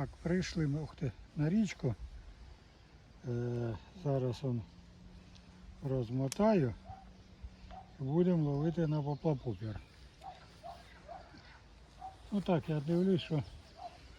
Так, прийшли ми ух ти, на річку. Е, зараз он розмотаю і будемо ловити на поплапопір. Ну так, я дивлюсь, що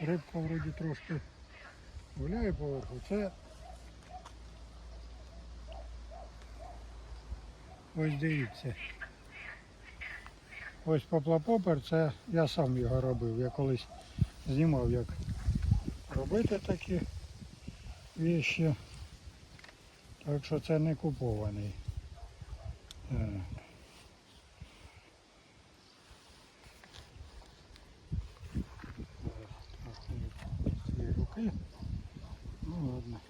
рибка вроді трошки гуляє поверху. Це ось дивіться. Ось поплапопер, це я сам його робив. Я колись знімав, як робити такі вещі. Так що це не купований. Е. Руки. Ну ладно.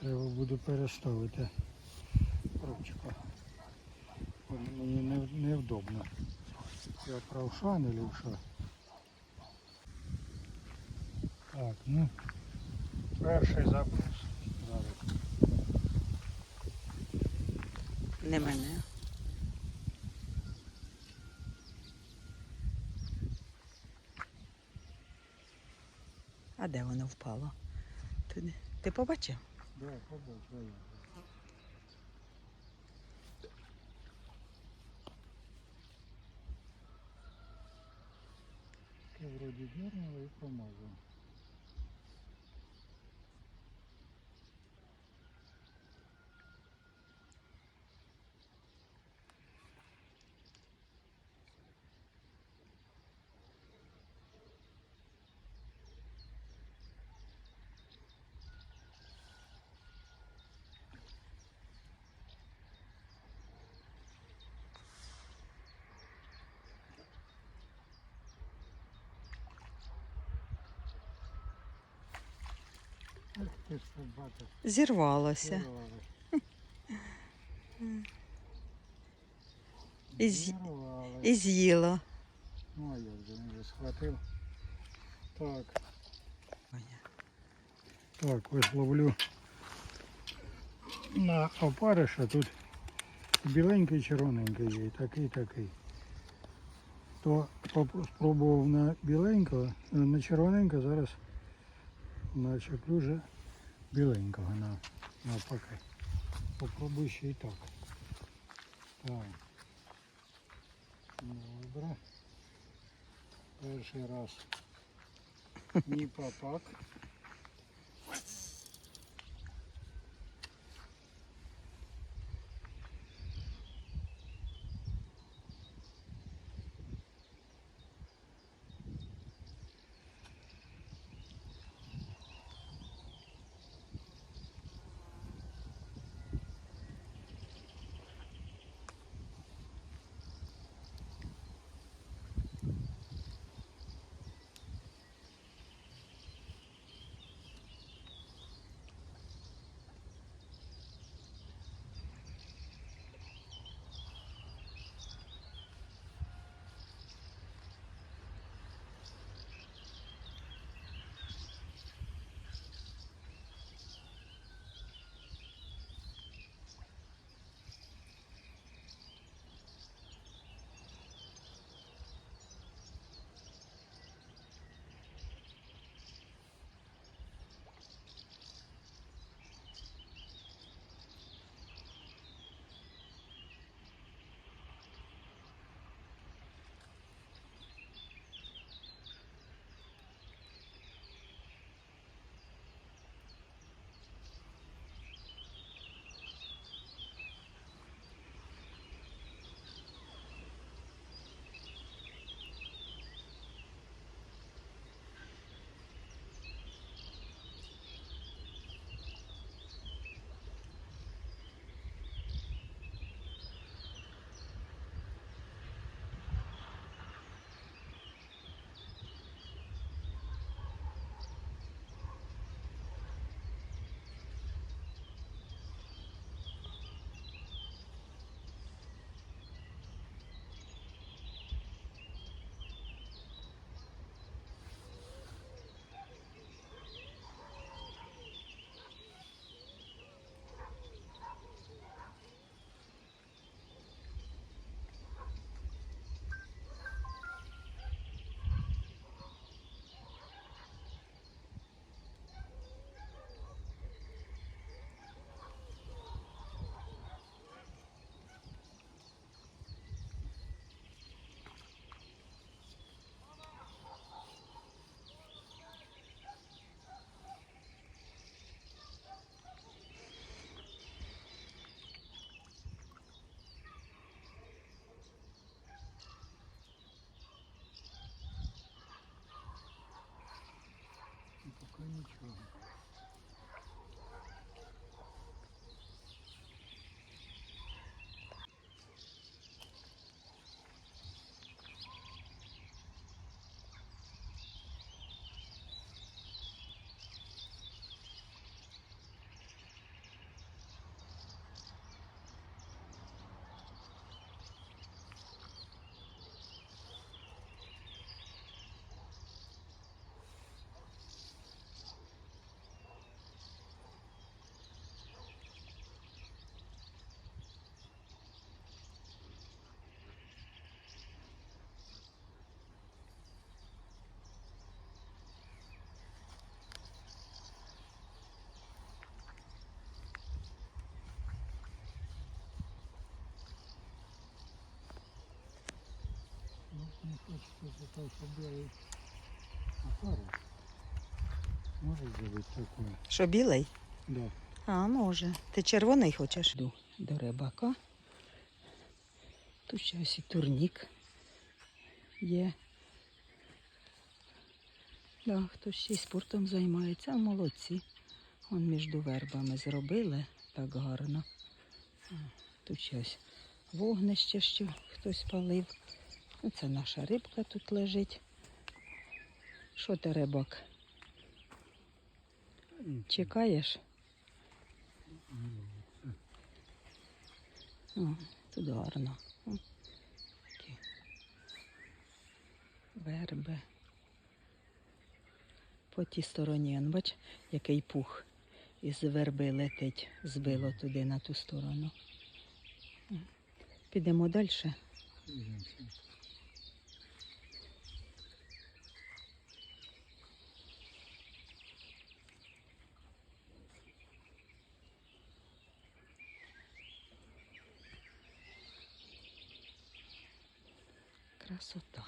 Треба буде переставити ручку. Мені не, невдобно. Я правша не лівша. Так, ну, перший заброс. Не мене. А де воно впало? Туди. Ти побачив? Да, побачив. Дернула і промазав. Зірвалося. І І з'їла. Ну, я вже не схватив. Так, так, ось ловлю на опариша. Тут біленький, червоненький є, такий, такий. То спробував на біленького, на червоненького, зараз начеплю вже біленького на, навпаки. Попробуй ще і так. Так. Добре. Перший раз ні папак. Хочеться за те, що. Може зробити таке? Що білий? Да. А, може. Ти червоний хочеш? Йду до рибака. Тут ще ось і турнік є. Да, хтось ще й спортом займається, а молодці. Вон між вербами зробили так гарно. Тут ще ось вогнище, що хтось палив. Оце наша рибка тут лежить. Що ти, рибак, чекаєш? О, тут гарно. Такі Верби. По тій стороні, он, бач, який пух із верби летить, збило туди на ту сторону. Підемо далі. Красота.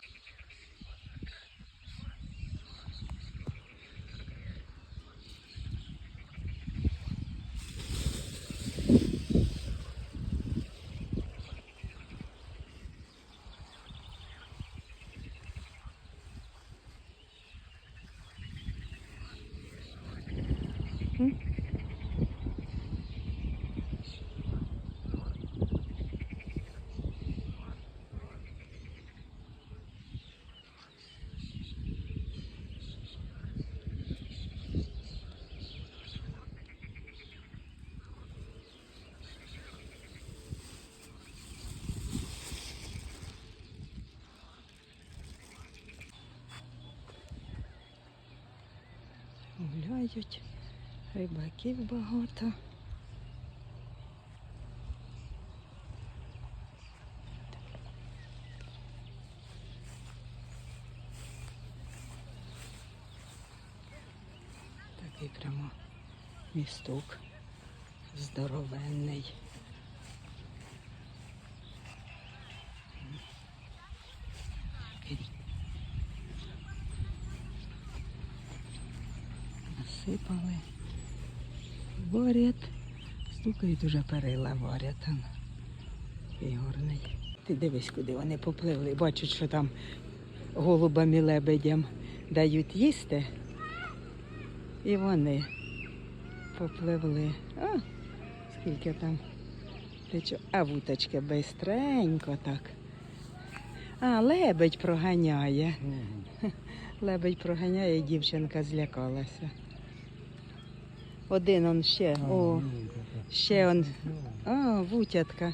Гуляють, рибаків багато. Такий прямо місток здоровенний. Такий насипали. Варять. Стукають уже перила варять. там. Гарний. Ти дивись, куди вони попливли. Бачать, що там голубам і лебедям дають їсти. І вони попливли. А, скільки там течо. А вуточки бистренько так. А, лебедь проганяє. Лебедь проганяє, дівчинка злякалася. Один он ще. О, ще он. О, вутятка.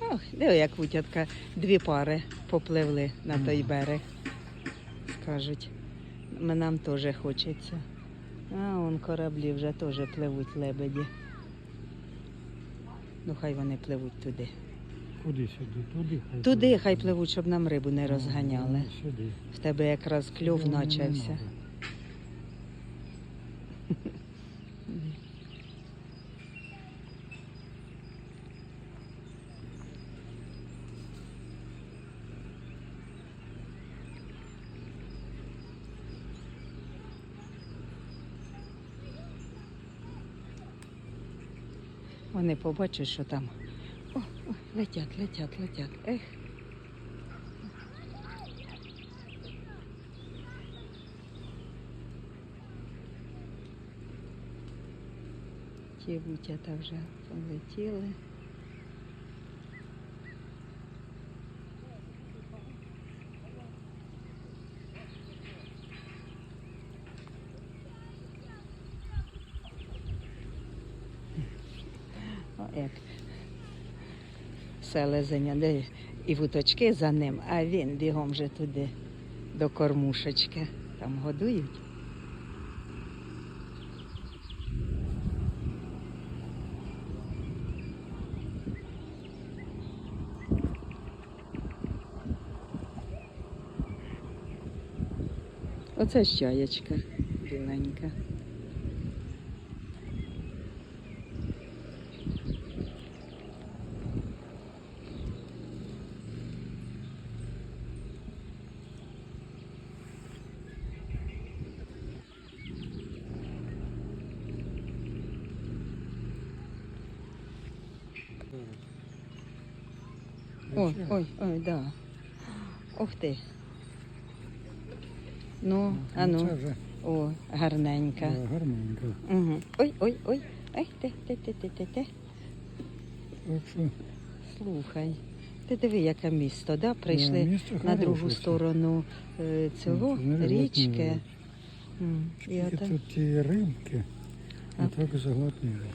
Ох, диви, як вутятка. Дві пари попливли на той берег. Скажуть. М- Нам теж хочеться. А, он кораблі вже теж пливуть лебеді. Ну, хай вони пливуть туди. Куди сюди? Туди хай. Туди хай пливуть, щоб нам рибу не розганяли. Ну, Сюди. В тебе якраз кльов Сюди вони побачать, що там. О, о, летять, летять, летять. Ех. Ті вутята вже полетіли. О, як селезеня, де і вуточки за ним, а він бігом вже туди до кормушечки. Там годують. Оце ж чаєчка біленька. Ой, ой, ой, да. Ух ти. Ну, а Це ну, вже о, гарненька. е, гарненько. Угу. Ой, ой, ой. Те, те, те, те, те. Так що Слухай. Ти диви, яке місто, да? Прийшли місто на другу хороше. сторону е, цього Ну, це не річки. М, І ото- тут ті рибки, А. а так заглотнули.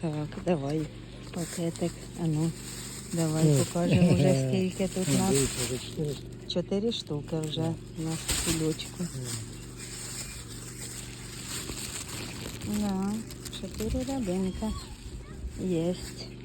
Так, давай пакетик. А ну, давай покажемо вже скільки тут у нас. чотири. Штуки вже у нас в кульочку. Да, чотири рабинка. Єсть.